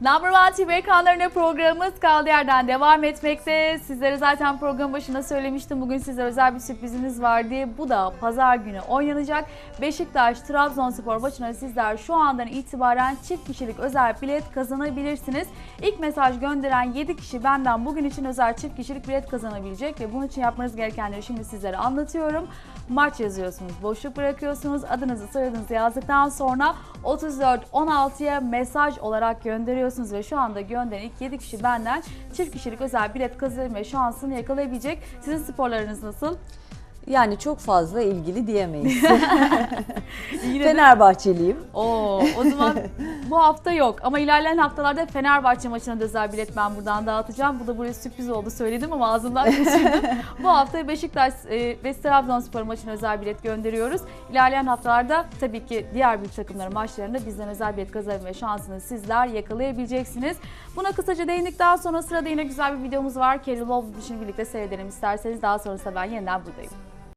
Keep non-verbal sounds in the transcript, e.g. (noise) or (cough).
Number One TV ekranlarında programımız kaldığı yerden devam etmekte. Sizlere zaten program başında söylemiştim. Bugün size özel bir sürprizimiz var diye. Bu da pazar günü oynanacak. Beşiktaş Trabzonspor maçına sizler şu andan itibaren çift kişilik özel bilet kazanabilirsiniz. İlk mesaj gönderen 7 kişi benden bugün için özel çift kişilik bilet kazanabilecek ve bunun için yapmanız gerekenleri şimdi sizlere anlatıyorum. Maç yazıyorsunuz, boşluk bırakıyorsunuz, adınızı soyadınızı yazdıktan sonra 3416'ya mesaj olarak gönderiyorsunuz ve şu anda gönderen ilk 7 kişi benden çift kişilik özel bilet kazanma şansını yakalayabilecek. Sizin sporlarınız nasıl? Yani çok fazla ilgili diyemeyiz. (laughs) Yine Fenerbahçeliyim. Oo, o zaman (laughs) bu hafta yok ama ilerleyen haftalarda Fenerbahçe maçına da özel bilet ben buradan dağıtacağım. Bu da buraya sürpriz oldu söyledim ama ağzımdan (laughs) kaçırdım. bu hafta Beşiktaş e, ve Trabzonspor maçına özel bilet gönderiyoruz. İlerleyen haftalarda tabii ki diğer büyük takımların maçlarında bizden özel bilet kazanma şansını sizler yakalayabileceksiniz. Buna kısaca değindikten sonra sırada yine güzel bir videomuz var. Kerry Love birlikte seyredelim isterseniz daha sonrasında ben yeniden buradayım.